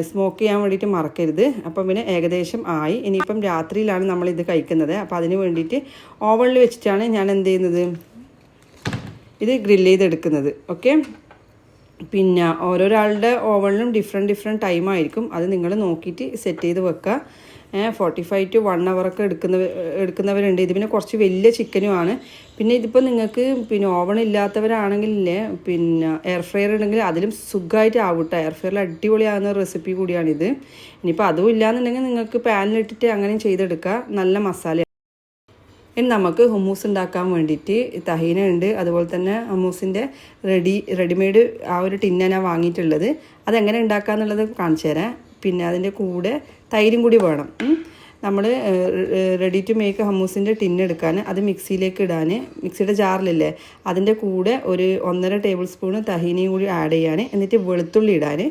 സ്മോക്ക് ചെയ്യാൻ വേണ്ടിയിട്ട് മറക്കരുത്. അപ്പം പിന്നെ ഏകദേശം ആയി. ഇനിയിപ്പം രാത്രിയിലാണ് നമ്മളിത് കഴിക്കുന്നത്. അപ്പോൾ അതിന് വേണ്ടിയിട്ട് ഓവണിൽ വെച്ചിട്ടാണ് ഞാൻ എന്ത് ചെയ്യുന്നത്? ഇത് ഗ്രില്ല് ചെയ്തെടുക്കുന്നത് ഓക്കെ പിന്നെ ഓരോരാളുടെ ഓവണിലും ഡിഫറെന്റ് ഡിഫറെന്റ് ടൈം ആയിരിക്കും. അത് നിങ്ങൾ നോക്കിയിട്ട് സെറ്റ് ചെയ്ത് വെക്കുക. ഫോർട്ടി ഫൈവ് ടു വൺ അവറൊക്കെ എടുക്കുന്ന എടുക്കുന്നവരുണ്ട്. ഇത് പിന്നെ കുറച്ച് വലിയ ചിക്കനുമാണ് പിന്നെ ഇതിപ്പോൾ നിങ്ങൾക്ക് പിന്നെ ഓവൺ ഇല്ലാത്തവരാണെങ്കിലേ പിന്നെ എയർ ഫ്രയർ ഉണ്ടെങ്കിൽ അതിലും സുഖമായിട്ട് ആവട്ടെ എയർ ഫ്രയറിൽ അടിപൊളിയാകുന്ന റെസിപ്പി കൂടിയാണിത്. ഇനിയിപ്പോൾ അതും ഇല്ലാന്നുണ്ടെങ്കിൽ നിങ്ങൾക്ക് പാനിലിട്ടിട്ട് അങ്ങനെയും ചെയ്തെടുക്കുക. നല്ല മസാല ഇനി നമുക്ക് ഹുമ്മൂസ് ഉണ്ടാക്കാൻ വേണ്ടിയിട്ട് തഹീന ഉണ്ട്. അതുപോലെ തന്നെ ഹുമ്മൂസിന്റെ റെഡി റെഡിമെയ്ഡ് ആ ഒരു ടിന്നാണ് വാങ്ങിയിട്ടുള്ളത്. അതെങ്ങനെ ഉണ്ടാക്കാന്നുള്ളത് കാണിച്ചു തരാം പിന്നെ അതിന്റെ കൂടെ തൈരും കൂടി വേണം. നമ്മൾ റെഡി ടു മേക്ക് ഹമ്മൂസിന്റെ ടിന്ന് എടുക്കാൻ അത് മിക്സിയിലേക്ക് ഇടാൻ മിക്സിയുടെ ജാറിലില്ലേ അതിന്റെ കൂടെ ഒരു ഒന്നര ടേബിൾ സ്പൂൺ തഹീനയും കൂടി ആഡ് ചെയ്യാൻ എന്നിട്ട് വെളുത്തുള്ളി ഇടാൻ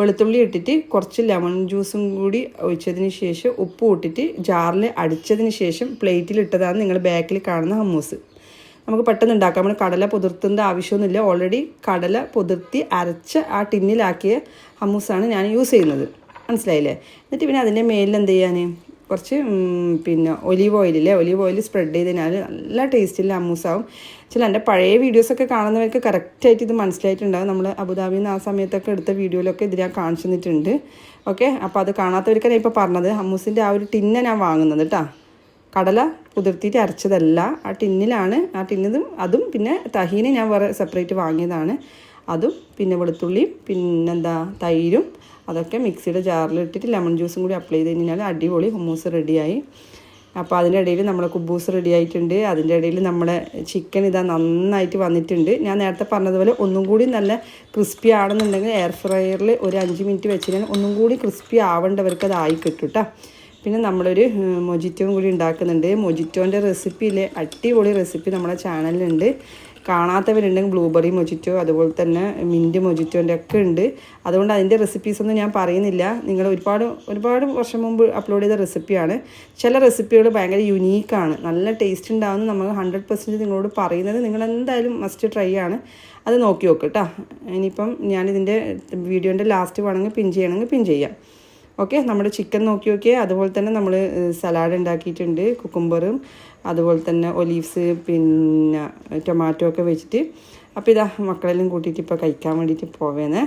വെളുത്തുള്ളി ഇട്ടിട്ട് കുറച്ച് ലെമൺ ജ്യൂസും കൂടി ഒഴിച്ചതിന് ശേഷം ഉപ്പ് ഇട്ടിട്ട് ജാറിൽ അടിച്ചതിന് ശേഷം പ്ലേറ്റിൽ ഇട്ടതാണ് നിങ്ങൾ ബാക്കിൽ കാണുന്ന ഹമ്മൂസ് നമുക്ക് പെട്ടെന്ന് ഉണ്ടാക്കാം. നമ്മൾ കടല പുതിർത്തേണ്ട ആവശ്യമൊന്നുമില്ല. ഓൾറെഡി കടല പുതിർത്തി അരച്ച് ആ ടിന്നിലാക്കിയ ഹമ്മൂസാണ് ഞാൻ യൂസ് ചെയ്യുന്നത്. മനസ്സിലായില്ലേ? എന്നിട്ട് പിന്നെ അതിന്റെ മേലിൽ എന്ത് ചെയ്യാൻ കുറച്ച് പിന്നെ ഒലീവ് ഓയിലില്ലേ? ഒലീവ് ഓയിൽ സ്പ്രെഡ് ചെയ്ത് കഴിഞ്ഞാൽ നല്ല ടേസ്റ്റിൽ അമ്മൂസാവും ചില എന്റെ പഴയ വീഡിയോസൊക്കെ കാണുന്നവർക്ക് കറക്റ്റായിട്ട് ഇത് മനസ്സിലായിട്ടുണ്ടാകും നമ്മൾ അബുദാബിയിൽ നിന്ന് ആ സമയത്തൊക്കെ എടുത്ത വീഡിയോയിലൊക്കെ ഇത് ഞാൻ കാണിച്ചു തന്നിട്ടുണ്ട്. ഓക്കെ? അപ്പോൾ അത് കാണാത്തവർക്കാണ് ഇപ്പോൾ പറഞ്ഞത്. അമ്മൂസിന്റെ ആ ഒരു ടിന്ന ഞാൻ വാങ്ങുന്നത് കേട്ടോ. കടല കുതിർത്തിയിട്ട് അരച്ചതല്ല. ആ ടിന്നിലാണ്. ആ ടിന്നതും അതും പിന്നെ തഹീന് ഞാൻ വേറെ സെപ്പറേറ്റ് വാങ്ങിയതാണ്. അതും പിന്നെ വെളുത്തുള്ളിയും പിന്നെന്താ തൈരും അതൊക്കെ മിക്സിയുടെ ജാറിൽ ഇട്ടിട്ട് ലെമൺ ജ്യൂസും കൂടി അപ്ലൈ ചെയ്ത് കഴിഞ്ഞാൽ അടിപൊളി ഹുമ്മൂസ് റെഡിയായി അപ്പോൾ അതിന്റെ ഇടയിൽ നമ്മുടെ കുബൂസ് റെഡി ആയിട്ടുണ്ട്. അതിന്റെ ഇടയിൽ നമ്മുടെ ചിക്കൻ ഇതാ നന്നായിട്ട് വന്നിട്ടുണ്ട്. ഞാൻ നേരത്തെ പറഞ്ഞതുപോലെ ഒന്നും കൂടി നല്ല ക്രിസ്പി ആണെന്നുണ്ടെങ്കിൽ എയർ ഫ്രയറിൽ ഒരു അഞ്ച് മിനിറ്റ് വെച്ച് കഴിഞ്ഞാൽ ഒന്നും കൂടി ക്രിസ്പി ആവേണ്ടവർക്ക് അത് ആയി കിട്ടും കേട്ടോ പിന്നെ നമ്മളൊരു മൊജിറ്റോയും കൂടി ഉണ്ടാക്കുന്നുണ്ട്. മൊജിറ്റോന്റെ റെസിപ്പിയിലെ അടിപൊളി റെസിപ്പി നമ്മുടെ ചാനലിലുണ്ട് കാണാത്തവരുണ്ടെങ്കിൽ ബ്ലൂബെറി മൊജിറ്റോ അതുപോലെ തന്നെ മിന്റ് മൊജിറ്റോന്റെ ഒക്കെ ഉണ്ട്. അതുകൊണ്ട് അതിന്റെ റെസിപ്പീസ് ഒന്നും ഞാൻ പറയുന്നില്ല. നിങ്ങൾ ഒരുപാട് ഒരുപാട് വർഷം മുമ്പ് അപ്ലോഡ് ചെയ്ത റെസിപ്പിയാണ് ചില റെസിപ്പികൾ ഭയങ്കര യുനീക്കാണ് നല്ല ടേസ്റ്റ് ഉണ്ടാവുന്ന നമ്മൾ ഹൺഡ്രഡ് പെർസെന്റ് നിങ്ങളോട് പറയുന്നത് നിങ്ങൾ എന്തായാലും മസ്റ്റ് ട്രൈ ആണ്. അത് നോക്കി നോക്ക് കേട്ടോ ഇനിയിപ്പം ഞാനിതിന്റെ വീഡിയോന്റെ ലാസ്റ്റ് വേണമെങ്കിൽ പിൻ ചെയ്യണമെങ്കിൽ പിൻ ചെയ്യാം. ഓക്കെ നമ്മുടെ ചിക്കൻ നോക്കി നോക്കിയേ. അതുപോലെ തന്നെ നമ്മൾ സലാഡ് ഉണ്ടാക്കിയിട്ടുണ്ട്. കുക്കുംബറും അതുപോലെ തന്നെ ഒലീവ്സ് പിന്നെ ടൊമാറ്റോ ഒക്കെ വെച്ചിട്ട്. അപ്പോൾ ഇതാ മക്കളെല്ലാം കൂട്ടിയിട്ട് ഇപ്പോൾ കഴിക്കാൻ വേണ്ടിയിട്ട് പോവേന്ന്.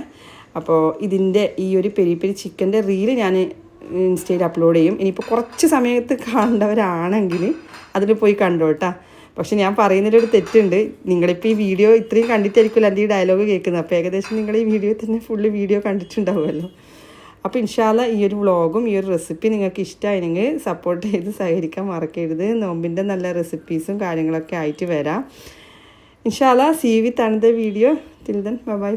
അപ്പോൾ ഇതിന്റെ ഈ ഒരു പെരി പെരി ചിക്കന്റെ റീൽ ഞാൻ ഇൻസ്റ്റയിൽ അപ്ലോഡ് ചെയ്യും. ഇനിയിപ്പോൾ കുറച്ച് സമയത്ത് കാണേണ്ടവരാണെങ്കിൽ അതിൽ പോയി കണ്ടോട്ടാ പക്ഷെ ഞാൻ പറയുന്നതിലൊരു തെറ്റുണ്ട്. നിങ്ങളിപ്പോൾ ഈ വീഡിയോ ഇത്രയും കണ്ടിട്ടായിരിക്കുമല്ലോ എന്റെ ഈ ഡയലോഗ് കേൾക്കുന്നത്. അപ്പോൾ ഏകദേശം നിങ്ങൾ ഈ വീഡിയോ തന്നെ ഫുള്ള് വീഡിയോ കണ്ടിട്ടുണ്ടാവുമല്ലോ. അപ്പോൾ ഇൻഷാല്ല ഈ ഒരു വ്ളോഗും ഈ ഒരു റെസിപ്പി നിങ്ങൾക്ക് ഇഷ്ടമായിരുന്നെങ്കിൽ സപ്പോർട്ട് ചെയ്ത് സഹകരിക്കാൻ മറക്കരുത്. നോമ്പിന്റെ നല്ല റെസിപ്പീസും കാര്യങ്ങളൊക്കെ ആയിട്ട് വരാം. ഇൻഷാല്ല സി വി തണുത വീഡിയോ. Till then bye